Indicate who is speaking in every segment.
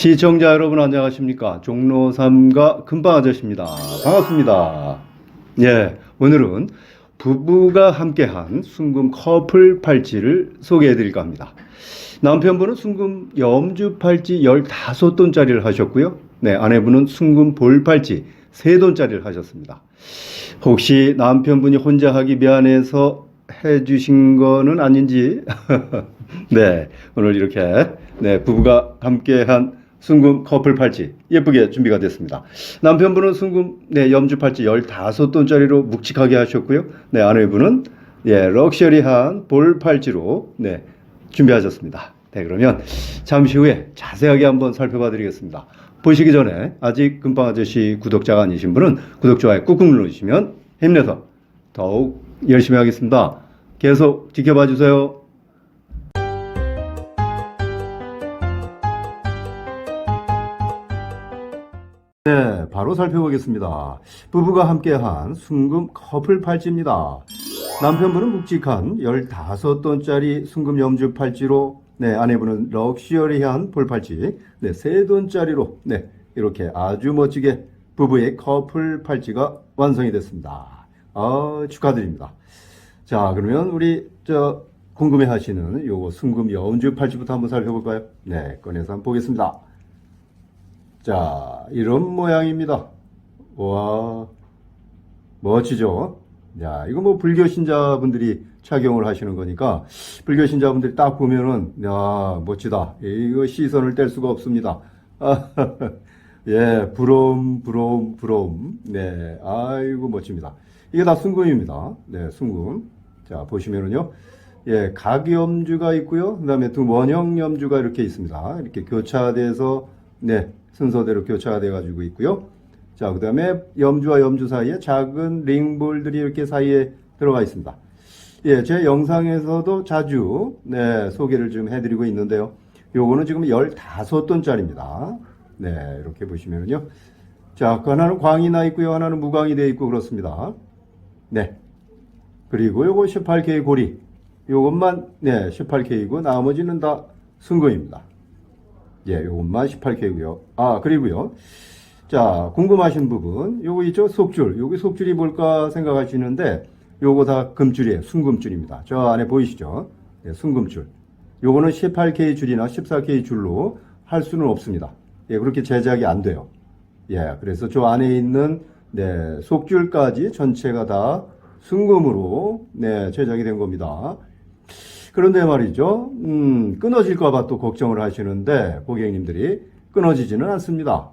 Speaker 1: 시청자 여러분 안녕하십니까? 종로 3가 금방 아저씨입니다. 반갑습니다. 예 오늘은 부부가 함께한 순금 커플 팔찌를 소개해 드릴까 합니다. 남편분은 순금 염주 팔찌 15돈짜리를 하셨고요. 네 아내분은 순금 볼 팔찌 3돈짜리를 하셨습니다. 혹시 남편분이 혼자 하기 미안해서 해주신 거는 아닌지? 네 오늘 이렇게 네 부부가 함께한 순금 커플 팔찌 예쁘게 준비가 됐습니다. 남편분은 순금 네 염주 팔찌 15돈짜리로 묵직하게 하셨고요. 네 아내분은 예 럭셔리한 볼 팔찌로 네 준비하셨습니다. 네 그러면 잠시 후에 자세하게 한번 살펴봐 드리겠습니다. 보시기 전에 아직 금방 아저씨 구독자가 아니신 분은 구독 좋아요 꾹꾹 눌러주시면 힘내서 더욱 열심히 하겠습니다. 계속 지켜봐 주세요. 네, 바로 살펴보겠습니다. 부부가 함께한 순금 커플 팔찌입니다. 남편분은 묵직한 15돈짜리 순금 염주 팔찌로, 네, 아내분은 럭셔리한 볼팔찌, 네, 3돈짜리로, 네, 이렇게 아주 멋지게 부부의 커플 팔찌가 완성이 됐습니다. 아, 축하드립니다. 자, 그러면 우리, 저, 궁금해 하시는 요거 순금 염주 팔찌부터 한번 살펴볼까요? 네, 꺼내서 한번 보겠습니다. 자, 이런 모양입니다. 와, 멋지죠? 야, 이거 뭐 불교 신자분들이 착용을 하시는 거니까 불교 신자분들이 딱 보면은 야, 멋지다. 이거 시선을 뗄 수가 없습니다. 예, 부러움, 부러움, 부러움. 네, 아이고 멋집니다. 이게 다 순금입니다. 네, 순금. 자, 보시면은요. 예, 각염주가 있고요. 그 다음에 두 원형 염주가 이렇게 있습니다. 이렇게 교차돼서 네, 순서대로 교차가 돼 가지고 있고요. 자, 그다음에 염주와 염주 사이에 작은 링볼들이 이렇게 사이에 들어가 있습니다. 예, 제 영상에서도 자주 네, 소개를 좀 해드리고 있는데요. 요거는 지금 15돈짜리입니다. 네, 이렇게 보시면은요. 자, 그 하나는 광이 나 있고요. 하나는 무광이 되어 있고 그렇습니다. 네. 그리고 요거 18K 고리. 요것만 네, 18K이고 나머지는 다 순금입니다. 예, 요것만 18K고요. 아, 그리고요. 자, 궁금하신 부분. 요거 있죠? 속줄. 여기 속줄이 뭘까 생각하시는데 요거 다 금줄이에요. 순금줄입니다. 저 안에 보이시죠? 예, 순금줄. 요거는 18K 줄이나 14K 줄로 할 수는 없습니다. 예, 그렇게 제작이 안 돼요. 예, 그래서 저 안에 있는 네, 속줄까지 전체가 다 순금으로 네, 제작이 된 겁니다. 그런데 말이죠. 음, 끊어질까봐 또 걱정을 하시는데 고객님들이 끊어지지는 않습니다.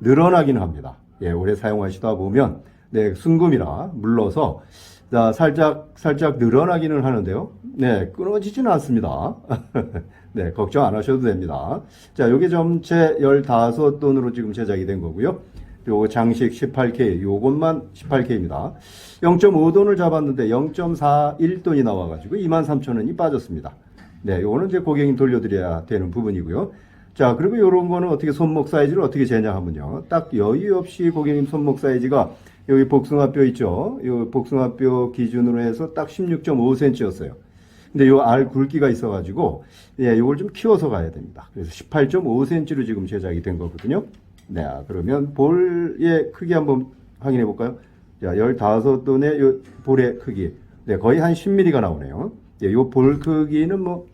Speaker 1: 늘어나긴 합니다. 예, 오래 사용하시다 보면 네, 순금이라 물러서 자, 살짝 살짝 늘어나기는 하는데요. 네, 끊어지지는 않습니다. 네, 걱정 안 하셔도 됩니다. 자, 요게 전체 15돈으로 지금 제작이 된 거고요. 요거 장식 18K, 요것만 18K입니다. 0.5돈을 잡았는데 0.41돈이 나와가지고 23,000원이 빠졌습니다. 네, 요거는 이제 고객님 돌려드려야 되는 부분이고요. 자, 그리고 요런 거는 어떻게 손목 사이즈를 어떻게 재냐 하면요. 딱 여유 없이 고객님 손목 사이즈가 여기 복숭아뼈 있죠? 요 복숭아뼈 기준으로 해서 딱 16.5cm였어요. 근데 요 알 굵기가 있어가지고, 예, 요걸 좀 키워서 가야 됩니다. 그래서 18.5cm로 지금 제작이 된 거거든요. 네, 그러면 볼의 크기 한번 확인해 볼까요? 자, 15돈의 요 볼의 크기. 네, 거의 한 10mm가 나오네요. 예, 요볼 크기는 뭐,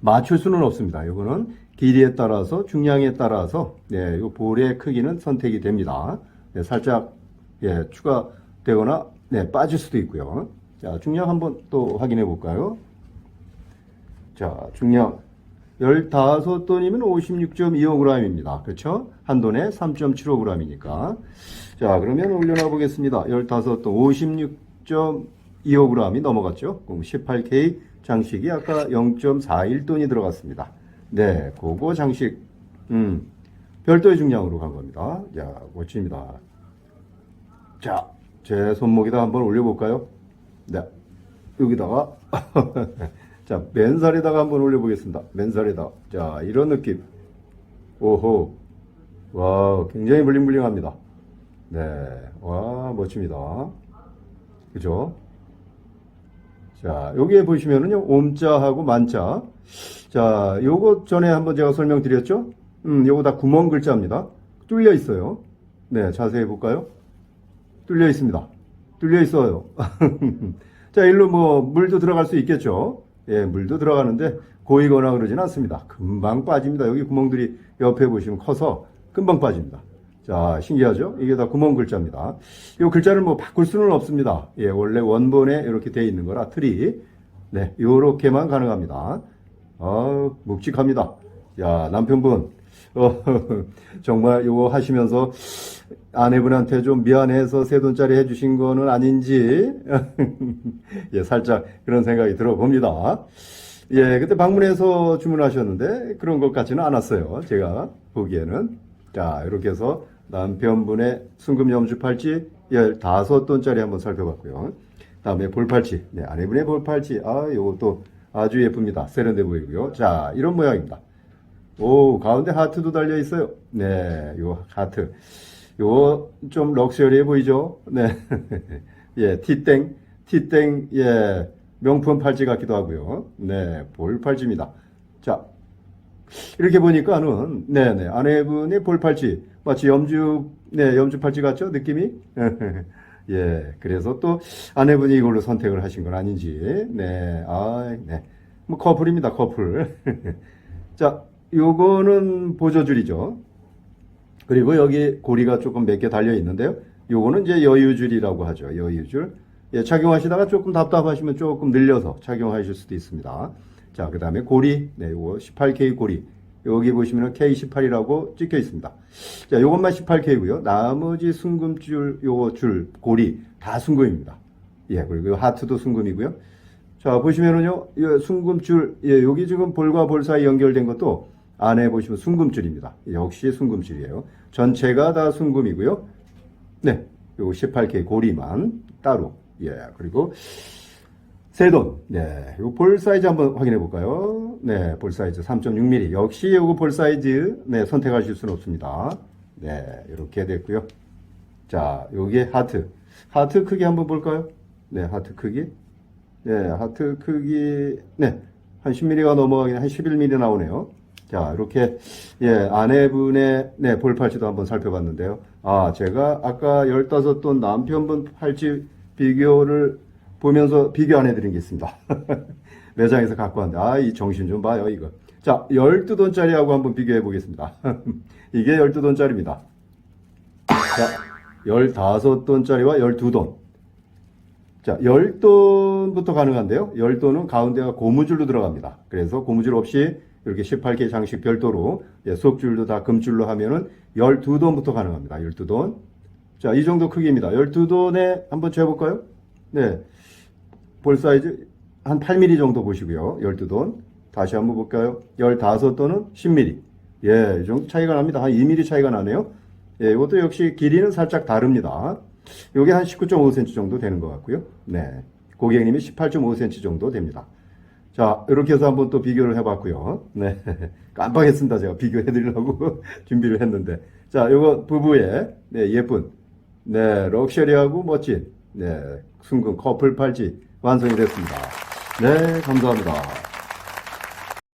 Speaker 1: 맞출 수는 없습니다. 요거는 길이에 따라서, 중량에 따라서, 네, 요 볼의 크기는 선택이 됩니다. 네, 살짝, 예, 추가되거나, 네, 빠질 수도 있고요. 자, 중량 한번 또 확인해 볼까요? 자, 중량. 15돈이면 56.25g입니다. 그렇죠? 한 돈에 3.75g이니까. 자, 그러면 올려놔 보겠습니다. 15돈 56.25g이 넘어갔죠? 그럼 18K 장식이 아까 0.41돈이 들어갔습니다. 네, 그거 장식, 음, 별도의 중량으로 간 겁니다. 자, 멋집니다. 자, 제 손목에다 한번 올려볼까요? 네, 여기다가 자, 맨살에다가 한번 올려보겠습니다. 맨살에다. 자, 이런 느낌. 오호. 와, 굉장히 블링블링합니다. 네. 와, 멋집니다. 그죠? 자, 여기에 보시면은요, 옴자하고 만자. 자, 요거 전에 한번 제가 설명드렸죠? 음, 요거 다 구멍 글자입니다. 뚫려 있어요. 네, 자세히 볼까요? 뚫려 있습니다. 뚫려 있어요. 자, 일로 뭐 물도 들어갈 수 있겠죠. 예, 물도 들어가는데 고이거나 그러진 않습니다. 금방 빠집니다. 여기 구멍들이 옆에 보시면 커서 금방 빠집니다. 자, 신기하죠? 이게 다 구멍 글자입니다. 이 글자를 뭐 바꿀 수는 없습니다. 예, 원래 원본에 이렇게 되어 있는 거라 틀이 네, 요렇게만 가능합니다. 아, 묵직합니다. 야, 남편분, 어, 정말 요거 하시면서 아내분한테 좀 미안해서 세 돈짜리 해주신 거는 아닌지, 예, 살짝 그런 생각이 들어봅니다. 예, 그때 방문해서 주문하셨는데 그런 것 같지는 않았어요. 제가 보기에는. 자, 이렇게 해서 남편분의 순금 염주 팔찌 15돈짜리 한번 살펴봤고요. 다음에 볼팔찌. 네, 아내분의 볼팔찌. 아, 요것도 아주 예쁩니다. 세련돼 보이고요. 자, 이런 모양입니다. 오, 가운데 하트도 달려 있어요. 네, 요 하트. 요 좀 럭셔리해 보이죠? 네. 예, 티땡, 티땡, 예, 명품 팔찌 같기도 하고요. 네, 볼 팔찌입니다. 자, 이렇게 보니까는, 네네, 아내분의 볼 팔찌, 마치 염주, 네, 염주 팔찌 같죠? 느낌이? 예, 그래서 또 아내분이 이걸로 선택을 하신 건 아닌지, 네, 아, 네. 뭐 커플입니다, 커플. 자, 요거는 보조줄이죠. 그리고 여기 고리가 조금 몇 개 달려 있는데요. 요거는 이제 여유줄이라고 하죠. 여유줄. 예, 착용하시다가 조금 답답하시면 조금 늘려서 착용하실 수도 있습니다. 자, 그 다음에 고리. 네, 요거 18K 고리. 여기 보시면 K18이라고 찍혀 있습니다. 자, 요것만 18K고요. 나머지 순금줄, 요거 줄, 고리 다 순금입니다. 예, 그리고 요 하트도 순금이고요. 자, 보시면은요, 이 순금줄, 예, 여기 지금 볼과 볼 사이 연결된 것도 안에 보시면 순금줄입니다. 역시 순금줄이에요. 전체가 다 순금이고요. 네, 요 18K 고리만 따로. 예, 그리고 세돈. 네, 요 볼 사이즈 한번 확인해 볼까요? 네, 볼 사이즈 3.6mm. 역시 요거 볼 사이즈 네, 선택하실 수는 없습니다. 네, 이렇게 됐고요. 자, 요게 하트. 하트 크기 한번 볼까요? 네, 하트 크기. 네, 하트 크기, 네, 한 10mm가 넘어가긴 한 11mm 나오네요. 자, 이렇게, 예, 아내분의, 네, 볼 팔찌도 한번 살펴봤는데요. 아, 제가 아까 15돈 남편분 팔찌 비교를 보면서 비교 안 해드린 게 있습니다. 매장에서 갖고 왔는데, 아, 이 정신 좀 봐요, 이거. 자, 12돈짜리하고 한번 비교해 보겠습니다. 이게 12돈짜리입니다. 자, 15돈짜리와 12돈. 자, 10돈부터 가능한데요. 10돈은 가운데가 고무줄로 들어갑니다. 그래서 고무줄 없이 이렇게 18K 장식 별도로 예, 수업줄도 다 금줄로 하면은 12돈부터 가능합니다. 12돈. 자, 이 정도 크기입니다. 12돈에 한번 재볼까요? 네. 볼 사이즈 한 8mm 정도 보시고요. 12돈. 다시 한번 볼까요? 15돈은 10mm. 예, 이 정도 차이가 납니다. 한 2mm 차이가 나네요. 예, 이것도 역시 길이는 살짝 다릅니다. 요게 한 19.5cm 정도 되는 것 같고요. 네. 고객님이 18.5cm 정도 됩니다. 자, 이렇게 해서 한번 또 비교를 해봤고요. 네. 깜빡했습니다. 제가 비교해드리려고 준비를 했는데. 자, 요거 부부의, 네, 예쁜, 네, 럭셔리하고 멋진, 네, 순금 커플 팔찌 완성이 됐습니다. 네, 감사합니다.